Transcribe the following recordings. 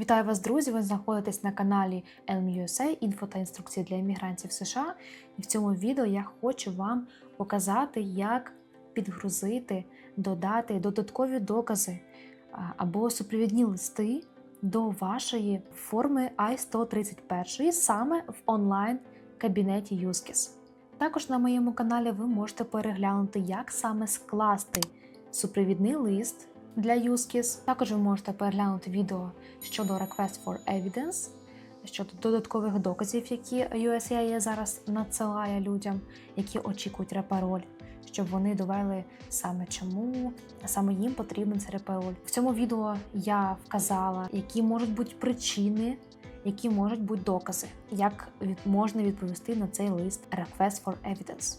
Вітаю вас, друзі! Ви знаходитесь на каналі LMUSA, інфо та інструкції для іммігрантів США. І в цьому відео я хочу вам показати, як підгрузити, додати додаткові докази або супровідні листи до вашої форми I-131 саме в онлайн-кабінеті USKIS. Також на моєму каналі ви можете переглянути, як саме скласти супровідний лист для USKIS. Також ви можете переглянути відео щодо Request for Evidence, щодо додаткових доказів, які USAID зараз надсилає людям, які очікують репароль, щоб вони довели саме чому саме їм потрібен цей репароль. В цьому відео я вказала, які можуть бути причини. Які можуть бути докази, як від, можна відповісти на цей лист Request for Evidence.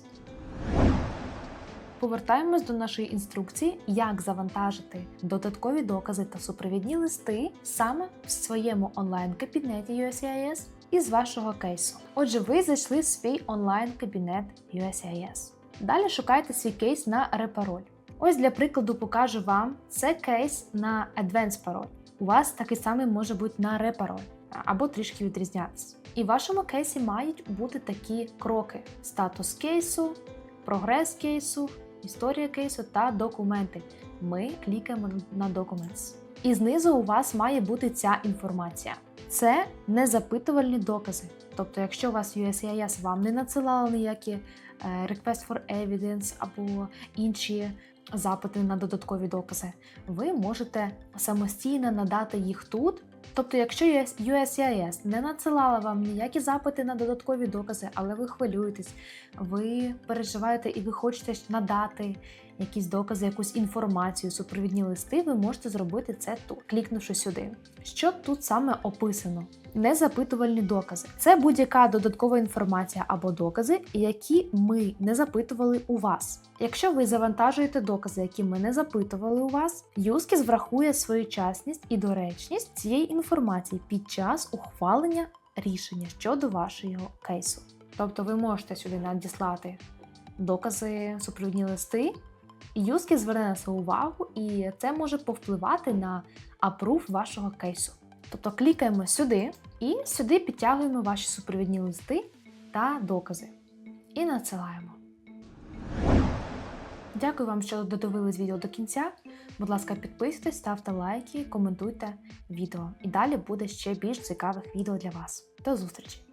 Повертаємось до нашої інструкції, як завантажити додаткові докази та супровідні листи саме в своєму онлайн-кабінеті USCIS із вашого кейсу. Отже, ви зайшли в свій онлайн-кабінет USCIS. Далі шукайте свій кейс на репароль. Ось для прикладу покажу вам це кейс на Advanced Parole. У вас такий самий може бути на репароль або трішки відрізнятися. І в вашому кейсі мають бути такі кроки: статус кейсу, прогрес кейсу, історія кейсу та документи. Ми клікаємо на Documents. І знизу у вас має бути ця інформація. Це незапитувальні докази. Тобто, якщо у вас USCIS вам не надсилали ніякі е, Request for Evidence або інші запити на додаткові докази, ви можете самостійно надати їх тут. Тобто, якщо USCIS не надсилала вам ніякі запити на додаткові докази, але ви хвилюєтесь, ви переживаєте і ви хочете надати якісь докази, якусь інформацію, супровідні листи, ви можете зробити це тут, клікнувши сюди. Що тут саме описано? Незапитувальні докази. Це будь-яка додаткова інформація або докази, які ми не запитували у вас. Якщо ви завантажуєте докази, які ми не запитували у вас, юскіс врахує своєчасність і доречність цієї інформації під час ухвалення рішення щодо вашого кейсу. Тобто ви можете сюди надіслати докази, супровідні листи, і зверне на це увагу, і це може повпливати на апрув вашого кейсу. Тобто клікаємо сюди і сюди підтягуємо ваші супровідні листи та докази. І надсилаємо. Дякую вам, що додивились відео до кінця. Будь ласка, підписуйтесь, ставте лайки, коментуйте відео. І далі буде ще більш цікавих відео для вас. До зустрічі!